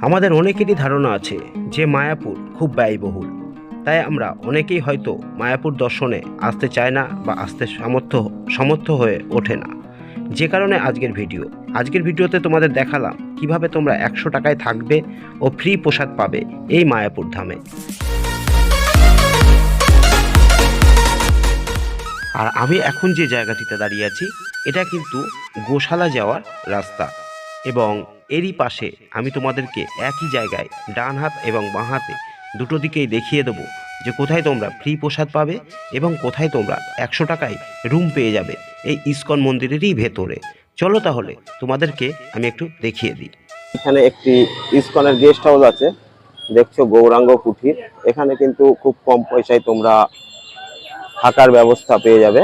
আমাদের অনেকেরই ধারণা আছে যে মায়াপুর খুব ব্যয়বহুল। তাই আমরা অনেকেই হয়তো মায়াপুর দর্শনে আসতে চায় না বা আসতে সামর্থ্য সমর্থ হয়ে ওঠে না। যে কারণে আজকের ভিডিও। আজকের ভিডিওতে তোমাদের দেখালাম কীভাবে তোমরা একশো টাকায় থাকবে ও ফ্রি প্রসাদ পাবে এই মায়াপুর ধামে। আর আমি এখন যে জায়গাটিতে দাঁড়িয়ে আছি, এটা কিন্তু গোশালা যাওয়ার রাস্তা। এবং এরই পাশে আমি তোমাদেরকে একই জায়গায় ডান হাত এবং বাঁ হাতে দুটো দিকেই দেখিয়ে দেবো যে কোথায় তোমরা ফ্রি প্রসাদ পাবে এবং কোথায় তোমরা একশো টাকায় রুম পেয়ে যাবে এই ইস্কন মন্দিরেরই ভেতরে। চলো তাহলে তোমাদেরকে আমি একটু দেখিয়ে দিই। এখানে একটি ইস্কনের গেস্ট হাউস আছে, দেখছ গৌরাঙ্গ কুঠির। এখানে কিন্তু খুব কম পয়সায় তোমরা থাকার ব্যবস্থা পেয়ে যাবে।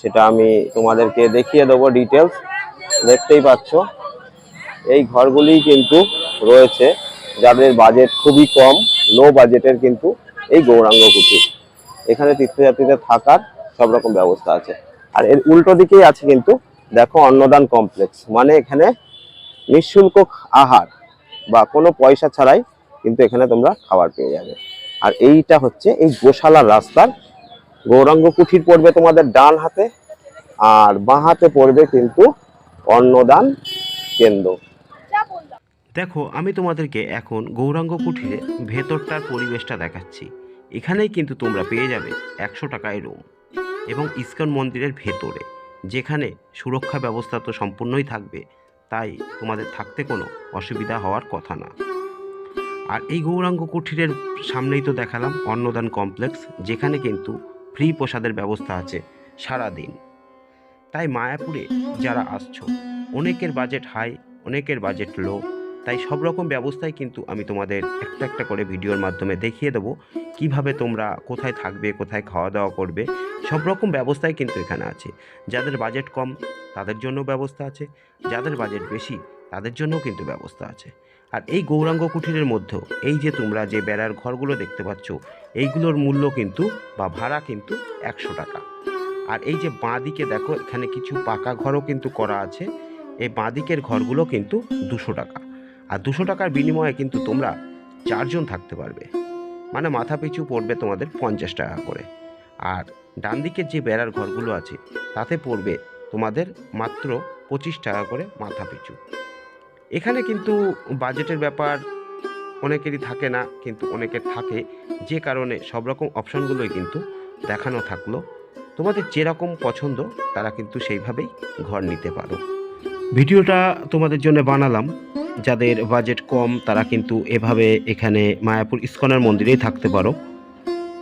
সেটা আমি তোমাদেরকে দেখিয়ে দেবো ডিটেলস। দেখতেই পাচ্ছ। এই ঘরগুলি কিন্তু রয়েছে, যাদের বাজেট খুবই কম লো বাজেটের কিন্তু এই গৌরাঙ্গ কুঠির এখানে তীর্থযাত্রীদের থাকার সব রকম ব্যবস্থা আছে। আর এর উল্টো দিকেই আছে কিন্তু, দেখো অন্নদান কমপ্লেক্স মানে এখানে নিঃশুল্ক আহার বা কোনো পয়সা ছাড়াই কিন্তু এখানে তোমরা খাবার পেয়ে যাবে। আর এইটা হচ্ছে এই গোশালার রাস্তার গৌরাঙ্গ কুঠির পড়বে তোমাদের ডান হাতে, আর বাঁ হাতে পড়বে কিন্তু অন্নদান কেন্দ্র। দেখো, আমি তোমাদেরকে এখন গৌরাঙ্গ কুঠিরে ভেতরটার পরিবেশটা দেখাচ্ছি। এখানেই কিন্তু তোমরা পেয়ে যাবে একশো টাকায় রুম এবং ইস্কন মন্দিরের ভেতরে, যেখানে সুরক্ষা ব্যবস্থা তো সম্পূর্ণই থাকবে, তাই তোমাদের থাকতে কোনো অসুবিধা হওয়ার কথা না। আর এই গৌরাঙ্গ কুঠিরের সামনেই তো দেখালাম অন্নদান কমপ্লেক্স, যেখানে কিন্তু ফ্রি প্রসাদের ব্যবস্থা আছে সারা দিন তাই মায়াপুরে যারা আসছো, অনেকের বাজেট হাই, অনেকের বাজেট লো তাই সব রকম ব্যবস্থাই কিন্তু আমি তোমাদের একটা একটা করে ভিডিওর মাধ্যমে দেখিয়ে দেবো। কীভাবে তোমরা কোথায় থাকবে, কোথায় খাওয়া দাওয়া করবে, সব রকম ব্যবস্থাই কিন্তু এখানে আছে। যাদের বাজেট কম, তাদের জন্য ব্যবস্থা আছে। যাদের বাজেট বেশি, তাদের জন্যও কিন্তু ব্যবস্থা আছে। আর এই গৌরাঙ্গ কুঠিরের মধ্যেও এই যে তোমরা যে বেড়ার ঘরগুলো দেখতে পাচ্ছ, এইগুলোর মূল্য কিন্তু বা ভাড়া কিন্তু একশো টাকা। আর এই যে বাঁ দিকে দেখো, এখানে কিছু পাকা ঘরও কিন্তু করা আছে। এই বাঁ দিকের ঘরগুলো কিন্তু দুশো টাকা। আর দুশো টাকার বিনিময়ে কিন্তু তোমরা চারজন থাকতে পারবে। মানে মাথা পিছু পড়বে তোমাদের পঞ্চাশ টাকা করে। আর ডান দিকের যে বেড়ার ঘরগুলো আছে, তাতে পড়বে তোমাদের মাত্র পঁচিশ টাকা করে মাথা পিছু। এখানে কিন্তু বাজেটের ব্যাপার অনেকেরই থাকে না, কিন্তু অনেকের থাকে। যে কারণে সব রকম অপশানগুলোই কিন্তু দেখানো থাকল। তোমাদের যেরকম পছন্দ, তারা কিন্তু সেইভাবেই ঘর নিতে পারো। ভিডিওটা তোমাদের জন্য বানালাম। যাদের বাজেট কম, তারা কিন্তু এভাবে এখানে মায়াপুর ইস্কনের মন্দিরেই থাকতে পারো।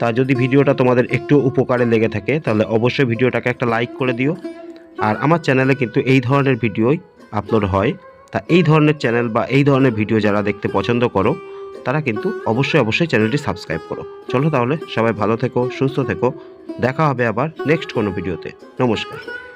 তা যদি ভিডিওটা তোমাদের একটু উপকারে লেগে থাকে, তাহলে অবশ্যই ভিডিওটাকে একটা লাইক করে দিও। আর আমার চ্যানেলে কিন্তু এই ধরনের ভিডিওই আপলোড হয়। তা এই ধরনের চ্যানেল বা এই ধরনের ভিডিও যারা দেখতে পছন্দ করো, তারা কিন্তু অবশ্যই অবশ্যই চ্যানেলটি সাবস্ক্রাইব করো। চলো তাহলে সবাই ভালো থেকো, সুস্থ থেকো। দেখা হবে আবার নেক্সট কোনো ভিডিওতে। নমস্কার।